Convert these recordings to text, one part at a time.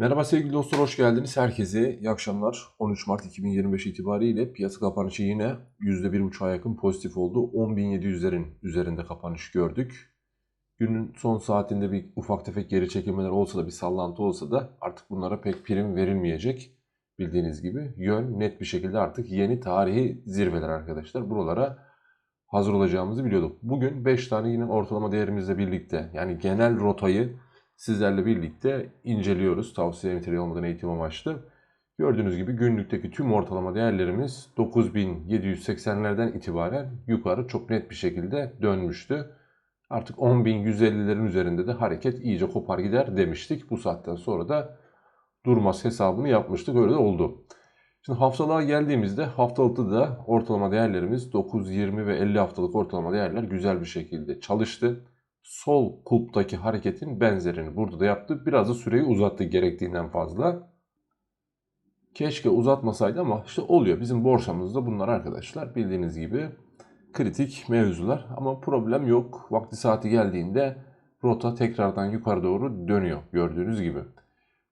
Merhaba sevgili dostlar, hoş geldiniz. Herkese iyi akşamlar. 13 Mart 2025 itibariyle piyasa kapanışı yine %1,5'a yakın pozitif oldu. 10.700'lerin üzerinde kapanış gördük. Günün son saatinde bir ufak tefek geri çekilmeler olsa da bir sallantı olsa da artık bunlara pek prim verilmeyecek. Bildiğiniz gibi yön net bir şekilde artık yeni tarihi zirveler arkadaşlar. Buralara hazır olacağımızı biliyorduk. Bugün 5 tane yine ortalama değerimizle birlikte yani genel rotayı sizlerle birlikte inceliyoruz. Tavsiye niteliği olmadan eğitim amaçlı. Gördüğünüz gibi günlükteki tüm ortalama değerlerimiz 9780'lerden itibaren yukarı çok net bir şekilde dönmüştü. Artık 10.150'lerin üzerinde de hareket iyice kopar gider demiştik. Bu saatten sonra da durmaz hesabını yapmıştık. Öyle de oldu. Şimdi haftalığa geldiğimizde haftalıkta da ortalama değerlerimiz 9, 20 ve 50 haftalık ortalama değerler güzel bir şekilde çalıştı. Sol kulptaki hareketin benzerini burada da yaptı. Biraz da süreyi uzattı gerektiğinden fazla. Keşke uzatmasaydı ama işte oluyor. Bizim borsamızda bunlar arkadaşlar bildiğiniz gibi kritik mevzular ama problem yok. Vakti saati geldiğinde rota tekrardan yukarı doğru dönüyor gördüğünüz gibi.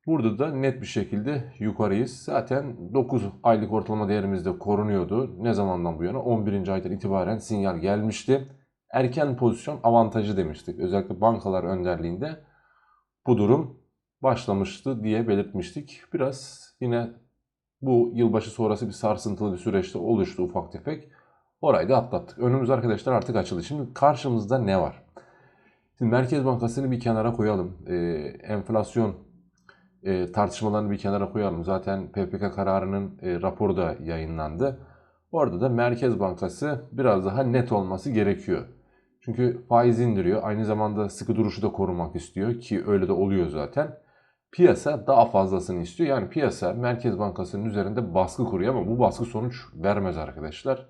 Burada da net bir şekilde yukarıyız. Zaten 9 aylık ortalama değerimiz de korunuyordu. Ne zamandan bu yana? 11. aydan itibaren sinyal gelmişti. Erken pozisyon avantajı demiştik. Özellikle bankalar önderliğinde bu durum başlamıştı diye belirtmiştik. Biraz yine bu yılbaşı sonrası bir sarsıntılı bir süreçte oluştu ufak tefek. Orayı da atlattık. Önümüz arkadaşlar artık açıldı. Şimdi karşımızda ne var? Şimdi Merkez Bankası'nı bir kenara koyalım. Ee, enflasyon e, tartışmalarını bir kenara koyalım. Zaten PPK kararının e, raporu da yayınlandı. Orada da Merkez Bankası biraz daha net olması gerekiyor. Çünkü faiz indiriyor. Aynı zamanda sıkı duruşu da korumak istiyor ki öyle de oluyor zaten. Piyasa daha fazlasını istiyor. Yani piyasa Merkez Bankası'nın üzerinde baskı kuruyor ama bu baskı sonuç vermez arkadaşlar.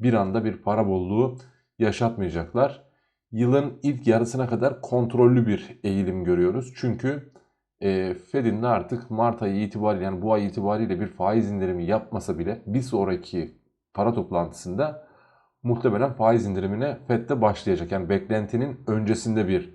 Bir anda bir para bolluğu yaşatmayacaklar. Yılın ilk yarısına kadar kontrollü bir eğilim görüyoruz. Çünkü e, Fed'in de artık Mart ayı itibariyle yani bu ay itibariyle bir faiz indirimi yapmasa bile bir sonraki para toplantısında muhtemelen faiz indirimine Fed'de başlayacak. Yani beklentinin öncesinde bir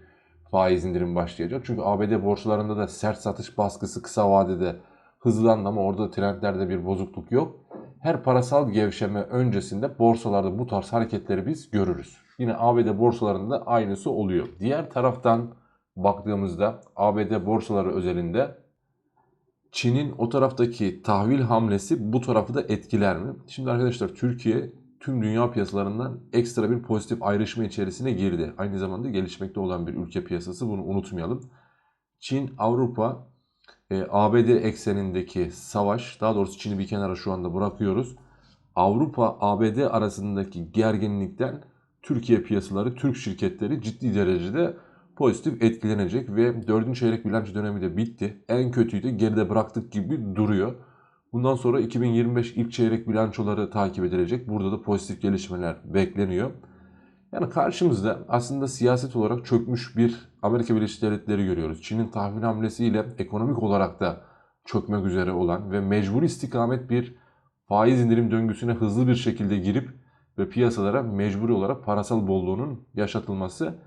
faiz indirimi başlayacak. Çünkü ABD borsalarında da sert satış baskısı kısa vadede hızlandı ama orada trendlerde bir bozukluk yok. Her parasal gevşeme öncesinde borsalarda bu tarz hareketleri biz görürüz. Yine ABD borsalarında aynısı oluyor. Diğer taraftan baktığımızda ABD borsaları özelinde Çin'in o taraftaki tahvil hamlesi bu tarafı da etkiler mi? Şimdi arkadaşlar Türkiye tüm dünya piyasalarından ekstra bir pozitif ayrışma içerisine girdi. Aynı zamanda gelişmekte olan bir ülke piyasası bunu unutmayalım. Çin, Avrupa, e, ABD eksenindeki savaş, daha doğrusu Çin'i bir kenara şu anda bırakıyoruz. Avrupa, ABD arasındaki gerginlikten Türkiye piyasaları, Türk şirketleri ciddi derecede pozitif etkilenecek ve 4. çeyrek bilanço dönemi de bitti. En kötüyü de geride bıraktık gibi duruyor. Bundan sonra 2025 ilk çeyrek bilançoları takip edilecek. Burada da pozitif gelişmeler bekleniyor. Yani karşımızda aslında siyaset olarak çökmüş bir Amerika Birleşik Devletleri görüyoruz. Çin'in tahvil hamlesiyle ekonomik olarak da çökmek üzere olan ve mecbur istikamet bir faiz indirim döngüsüne hızlı bir şekilde girip ve piyasalara mecburi olarak parasal bolluğunun yaşatılması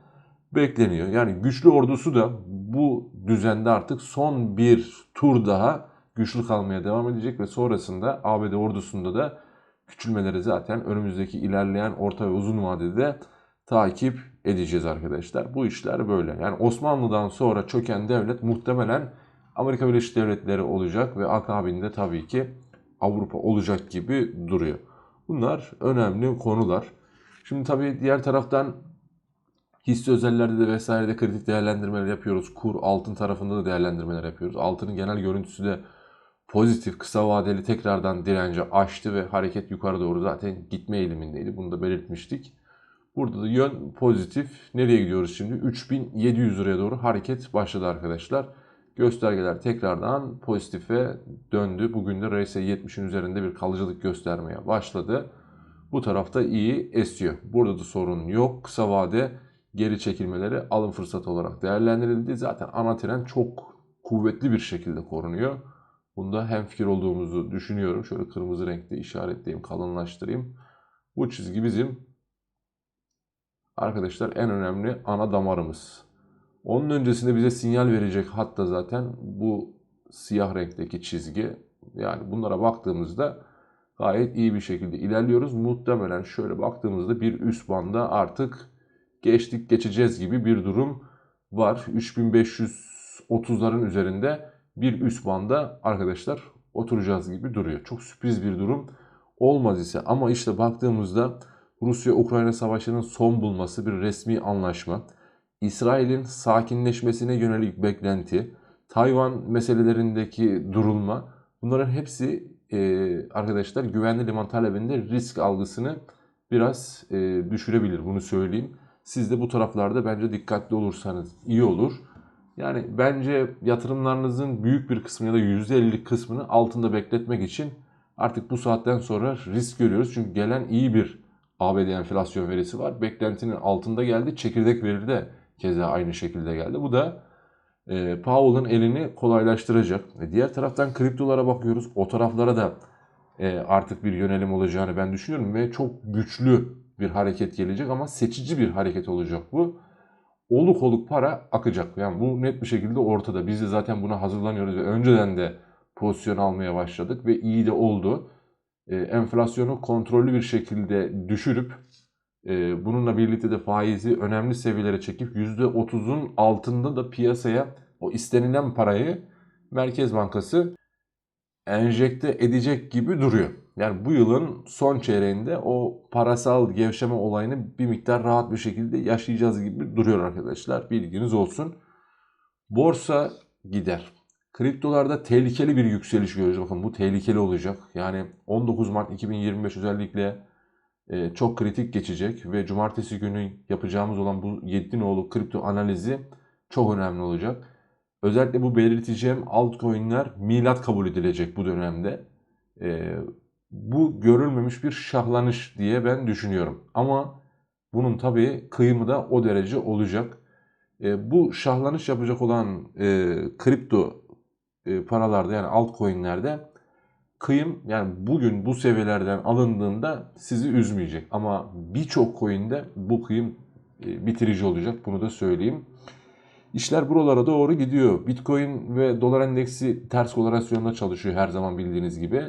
bekleniyor. Yani güçlü ordusu da bu düzende artık son bir tur daha güçlü kalmaya devam edecek ve sonrasında ABD ordusunda da küçülmeleri zaten önümüzdeki ilerleyen orta ve uzun vadede takip edeceğiz arkadaşlar. Bu işler böyle. Yani Osmanlı'dan sonra çöken devlet muhtemelen Amerika Birleşik Devletleri olacak ve akabinde tabii ki Avrupa olacak gibi duruyor. Bunlar önemli konular. Şimdi tabii diğer taraftan hisse özellerde de vesairede kritik değerlendirmeler yapıyoruz. Kur altın tarafında da değerlendirmeler yapıyoruz. Altının genel görüntüsü de pozitif kısa vadeli tekrardan direnci aştı ve hareket yukarı doğru zaten gitme eğilimindeydi. Bunu da belirtmiştik. Burada da yön pozitif. Nereye gidiyoruz şimdi? 3700 liraya doğru hareket başladı arkadaşlar. Göstergeler tekrardan pozitife döndü. Bugün de RSI 70'in üzerinde bir kalıcılık göstermeye başladı. Bu tarafta iyi esiyor. Burada da sorun yok. Kısa vade geri çekilmeleri alım fırsatı olarak değerlendirildi. Zaten ana trend çok kuvvetli bir şekilde korunuyor. Bunda hem fikir olduğumuzu düşünüyorum. Şöyle kırmızı renkte işaretleyeyim, kalınlaştırayım. Bu çizgi bizim arkadaşlar en önemli ana damarımız. Onun öncesinde bize sinyal verecek hatta zaten bu siyah renkteki çizgi. Yani bunlara baktığımızda gayet iyi bir şekilde ilerliyoruz. Muhtemelen şöyle baktığımızda bir üst banda artık geçtik geçeceğiz gibi bir durum var. 3530'ların üzerinde bir üst banda arkadaşlar oturacağız gibi duruyor. Çok sürpriz bir durum olmaz ise ama işte baktığımızda Rusya-Ukrayna savaşının son bulması bir resmi anlaşma, İsrail'in sakinleşmesine yönelik beklenti, Tayvan meselelerindeki durulma bunların hepsi e, arkadaşlar güvenli liman talebinde risk algısını biraz e, düşürebilir bunu söyleyeyim. Siz de bu taraflarda bence dikkatli olursanız iyi olur. Yani bence yatırımlarınızın büyük bir kısmını ya da %50'lik kısmını altında bekletmek için artık bu saatten sonra risk görüyoruz. Çünkü gelen iyi bir ABD enflasyon verisi var. Beklentinin altında geldi. Çekirdek veri de keza aynı şekilde geldi. Bu da e, Powell'ın elini kolaylaştıracak. E, diğer taraftan kriptolara bakıyoruz. O taraflara da e, artık bir yönelim olacağını ben düşünüyorum ve çok güçlü bir hareket gelecek ama seçici bir hareket olacak bu. Oluk oluk para akacak. Yani bu net bir şekilde ortada. Biz de zaten buna hazırlanıyoruz ve önceden de pozisyon almaya başladık ve iyi de oldu. E, enflasyonu kontrollü bir şekilde düşürüp e, bununla birlikte de faizi önemli seviyelere çekip %30'un altında da piyasaya o istenilen parayı Merkez Bankası enjekte edecek gibi duruyor. Yani bu yılın son çeyreğinde o parasal gevşeme olayını bir miktar rahat bir şekilde yaşayacağız gibi duruyor arkadaşlar. Bilginiz olsun. Borsa gider. Kriptolarda tehlikeli bir yükseliş göreceğiz. Bakın bu tehlikeli olacak. Yani 19 Mart 2025 özellikle e, çok kritik geçecek ve cumartesi günü yapacağımız olan bu 7 nolu kripto analizi çok önemli olacak. Özellikle bu belirteceğim altcoin'ler milat kabul edilecek bu dönemde. Bu görülmemiş bir şahlanış diye ben düşünüyorum. Ama bunun tabii kıyımı da o derece olacak. E, bu şahlanış yapacak olan e, kripto e, paralarda yani altcoin'lerde kıyım yani bugün bu seviyelerden alındığında sizi üzmeyecek. Ama birçok coin'de bu kıyım e, bitirici olacak. Bunu da söyleyeyim. İşler buralara doğru gidiyor. Bitcoin ve dolar endeksi ters korelasyonda çalışıyor her zaman bildiğiniz gibi.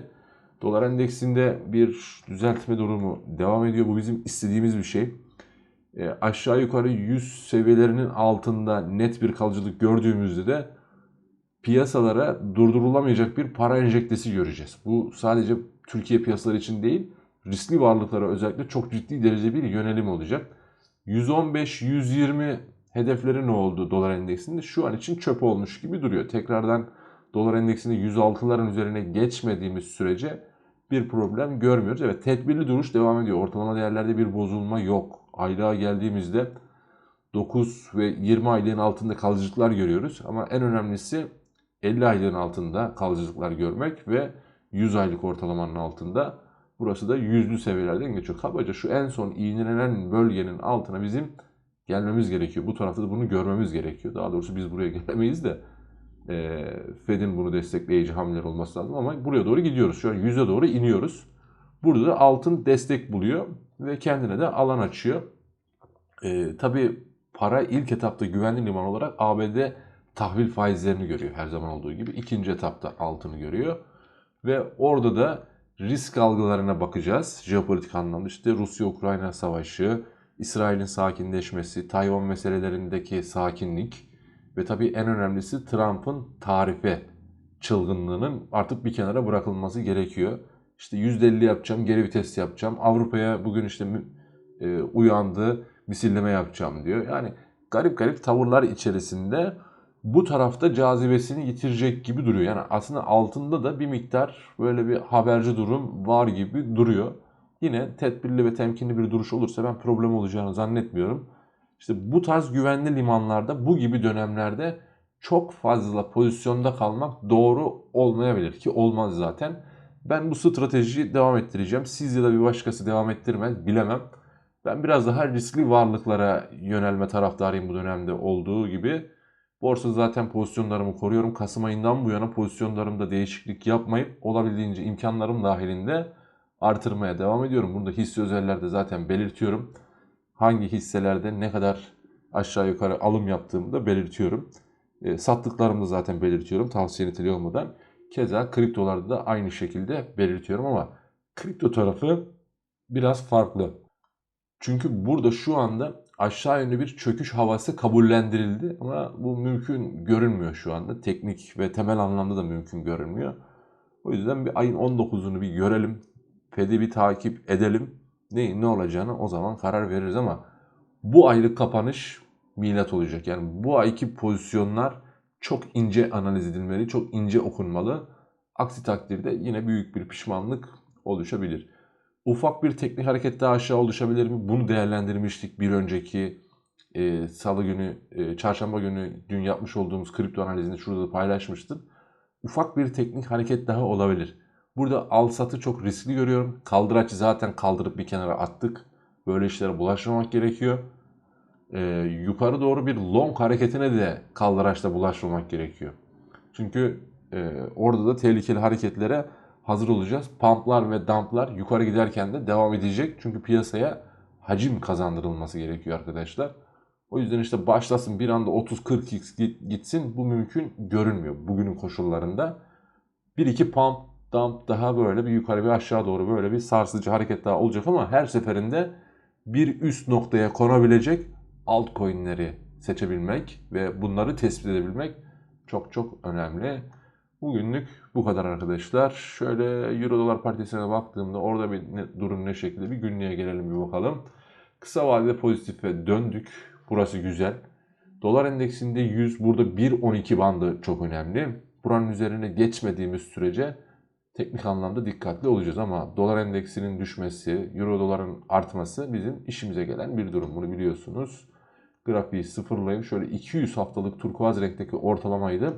Dolar endeksinde bir düzeltme durumu devam ediyor. Bu bizim istediğimiz bir şey. E, aşağı yukarı 100 seviyelerinin altında net bir kalıcılık gördüğümüzde de piyasalara durdurulamayacak bir para enjektesi göreceğiz. Bu sadece Türkiye piyasaları için değil, riskli varlıklara özellikle çok ciddi derece bir yönelim olacak. 115-120 hedefleri ne oldu dolar endeksinde? Şu an için çöp olmuş gibi duruyor. Tekrardan dolar endeksinde 106'ların üzerine geçmediğimiz sürece bir problem görmüyoruz. Evet tedbirli duruş devam ediyor. Ortalama değerlerde bir bozulma yok. Aylığa geldiğimizde 9 ve 20 aylığın altında kalıcılıklar görüyoruz. Ama en önemlisi 50 aylığın altında kalıcılıklar görmek ve 100 aylık ortalamanın altında. Burası da yüzlü seviyelerden geçiyor. Kabaca şu en son iğnelenen bölgenin altına bizim gelmemiz gerekiyor. Bu tarafta da bunu görmemiz gerekiyor. Daha doğrusu biz buraya gelemeyiz de e, Fed'in bunu destekleyici hamleler olması lazım ama buraya doğru gidiyoruz. Şu an yüze doğru iniyoruz. Burada da altın destek buluyor ve kendine de alan açıyor. E, tabii para ilk etapta güvenli liman olarak ABD tahvil faizlerini görüyor her zaman olduğu gibi. İkinci etapta altını görüyor. Ve orada da risk algılarına bakacağız. Jeopolitik anlamda işte Rusya-Ukrayna savaşı, İsrail'in sakinleşmesi, Tayvan meselelerindeki sakinlik ve tabii en önemlisi Trump'ın tarife çılgınlığının artık bir kenara bırakılması gerekiyor. İşte %50 yapacağım, geri vites yapacağım. Avrupa'ya bugün işte e, uyandı, misilleme yapacağım diyor. Yani garip garip tavırlar içerisinde bu tarafta cazibesini yitirecek gibi duruyor. Yani aslında altında da bir miktar böyle bir haberci durum var gibi duruyor. Yine tedbirli ve temkinli bir duruş olursa ben problem olacağını zannetmiyorum. İşte bu tarz güvenli limanlarda bu gibi dönemlerde çok fazla pozisyonda kalmak doğru olmayabilir ki olmaz zaten. Ben bu stratejiyi devam ettireceğim. Siz ya da bir başkası devam ettirmez bilemem. Ben biraz daha riskli varlıklara yönelme taraftarıyım bu dönemde olduğu gibi. Borsa zaten pozisyonlarımı koruyorum. Kasım ayından bu yana pozisyonlarımda değişiklik yapmayıp olabildiğince imkanlarım dahilinde artırmaya devam ediyorum. Bunu da hisse özellerde zaten belirtiyorum. Hangi hisselerde ne kadar aşağı yukarı alım yaptığımı da belirtiyorum. E, sattıklarımda zaten belirtiyorum tavsiye niteliği olmadan. Keza kriptolarda da aynı şekilde belirtiyorum ama kripto tarafı biraz farklı. Çünkü burada şu anda aşağı yönlü bir çöküş havası kabullendirildi ama bu mümkün görünmüyor şu anda. Teknik ve temel anlamda da mümkün görünmüyor. O yüzden bir ayın 19'unu bir görelim. Fed'i bir takip edelim. Ne, ne olacağını o zaman karar veririz ama bu aylık kapanış milat olacak. Yani bu ayki pozisyonlar çok ince analiz edilmeli, çok ince okunmalı. Aksi takdirde yine büyük bir pişmanlık oluşabilir. Ufak bir teknik hareket daha aşağı oluşabilir mi? Bunu değerlendirmiştik bir önceki e, salı günü, e, çarşamba günü dün yapmış olduğumuz kripto analizini şurada da paylaşmıştım. Ufak bir teknik hareket daha olabilir. Burada al satı çok riskli görüyorum. Kaldıraçı zaten kaldırıp bir kenara attık. Böyle işlere bulaşmamak gerekiyor. Ee, yukarı doğru bir long hareketine de kaldıraçla bulaşmamak gerekiyor. Çünkü e, orada da tehlikeli hareketlere hazır olacağız. Pumplar ve dumplar yukarı giderken de devam edecek. Çünkü piyasaya hacim kazandırılması gerekiyor arkadaşlar. O yüzden işte başlasın bir anda 30-40x gitsin bu mümkün görünmüyor bugünün koşullarında. Bir iki pump dump daha böyle bir yukarı bir aşağı doğru böyle bir sarsıcı hareket daha olacak ama her seferinde bir üst noktaya konabilecek altcoin'leri seçebilmek ve bunları tespit edebilmek çok çok önemli. Bugünlük bu kadar arkadaşlar. Şöyle Euro dolar paritesine baktığımda orada bir ne, durum ne şekilde bir günlüğe gelelim bir bakalım. Kısa vadede pozitife döndük. Burası güzel. Dolar endeksinde 100 burada 1.12 bandı çok önemli. Buranın üzerine geçmediğimiz sürece teknik anlamda dikkatli olacağız ama dolar endeksinin düşmesi, euro doların artması bizim işimize gelen bir durum. Bunu biliyorsunuz. Grafiği sıfırlayayım. Şöyle 200 haftalık turkuaz renkteki ortalamayı da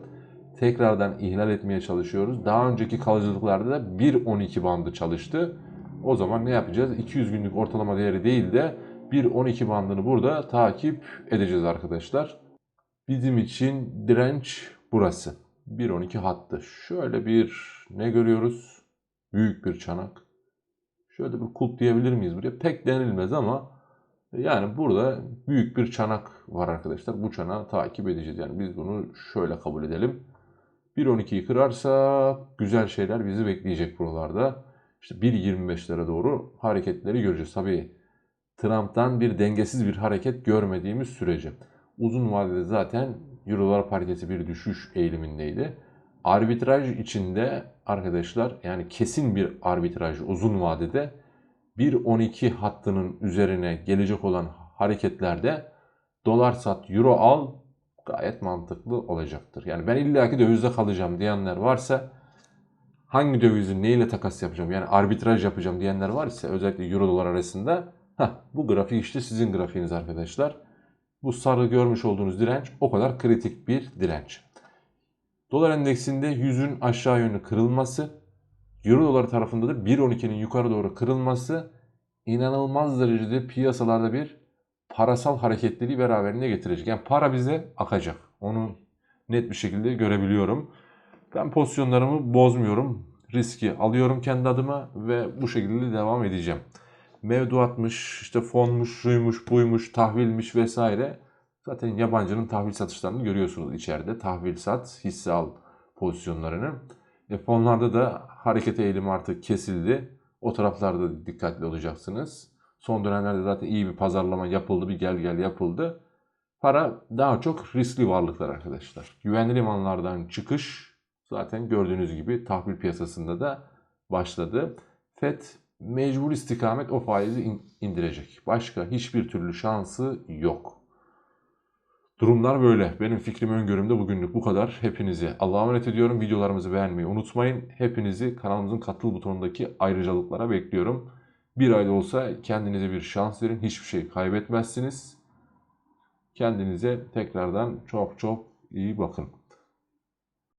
tekrardan ihlal etmeye çalışıyoruz. Daha önceki kalıcılıklarda da 1.12 bandı çalıştı. O zaman ne yapacağız? 200 günlük ortalama değeri değil de 1.12 bandını burada takip edeceğiz arkadaşlar. Bizim için direnç burası. 1.12 hattı. Şöyle bir ne görüyoruz? Büyük bir çanak. Şöyle bir kulp diyebilir miyiz buraya? Pek denilmez ama yani burada büyük bir çanak var arkadaşlar. Bu çanağı takip edeceğiz. Yani biz bunu şöyle kabul edelim. 1.12'yi kırarsa güzel şeyler bizi bekleyecek buralarda. İşte 1.25'lere doğru hareketleri göreceğiz. Tabii Trump'tan bir dengesiz bir hareket görmediğimiz sürece. Uzun vadede zaten Eurolar paritesi bir düşüş eğilimindeydi. Arbitraj içinde arkadaşlar yani kesin bir arbitraj uzun vadede 1.12 hattının üzerine gelecek olan hareketlerde dolar sat euro al gayet mantıklı olacaktır. Yani ben illaki dövizde kalacağım diyenler varsa hangi dövizi neyle takas yapacağım yani arbitraj yapacağım diyenler varsa özellikle euro dolar arasında heh, bu grafik işte sizin grafiğiniz arkadaşlar. Bu sarı görmüş olduğunuz direnç o kadar kritik bir direnç. Dolar endeksinde 100'ün aşağı yönlü kırılması, Euro dolar tarafında da 1.12'nin yukarı doğru kırılması inanılmaz derecede piyasalarda bir parasal hareketliliği beraberinde getirecek. Yani para bize akacak. Onu net bir şekilde görebiliyorum. Ben pozisyonlarımı bozmuyorum. Riski alıyorum kendi adıma ve bu şekilde devam edeceğim. Mevduatmış, işte fonmuş, şuymuş, buymuş, tahvilmiş vesaire. Zaten yabancının tahvil satışlarını görüyorsunuz içeride. Tahvil sat, hisse al pozisyonlarını. E fonlarda da hareket eğilimi artık kesildi. O taraflarda dikkatli olacaksınız. Son dönemlerde zaten iyi bir pazarlama yapıldı, bir gel gel yapıldı. Para daha çok riskli varlıklar arkadaşlar. Güvenli limanlardan çıkış zaten gördüğünüz gibi tahvil piyasasında da başladı. FED mecbur istikamet o faizi indirecek. Başka hiçbir türlü şansı yok. Durumlar böyle. Benim fikrim öngörümde bugünlük bu kadar. Hepinizi Allah'a emanet ediyorum. Videolarımızı beğenmeyi unutmayın. Hepinizi kanalımızın katıl butonundaki ayrıcalıklara bekliyorum. Bir ayda olsa kendinize bir şans verin. Hiçbir şey kaybetmezsiniz. Kendinize tekrardan çok çok iyi bakın.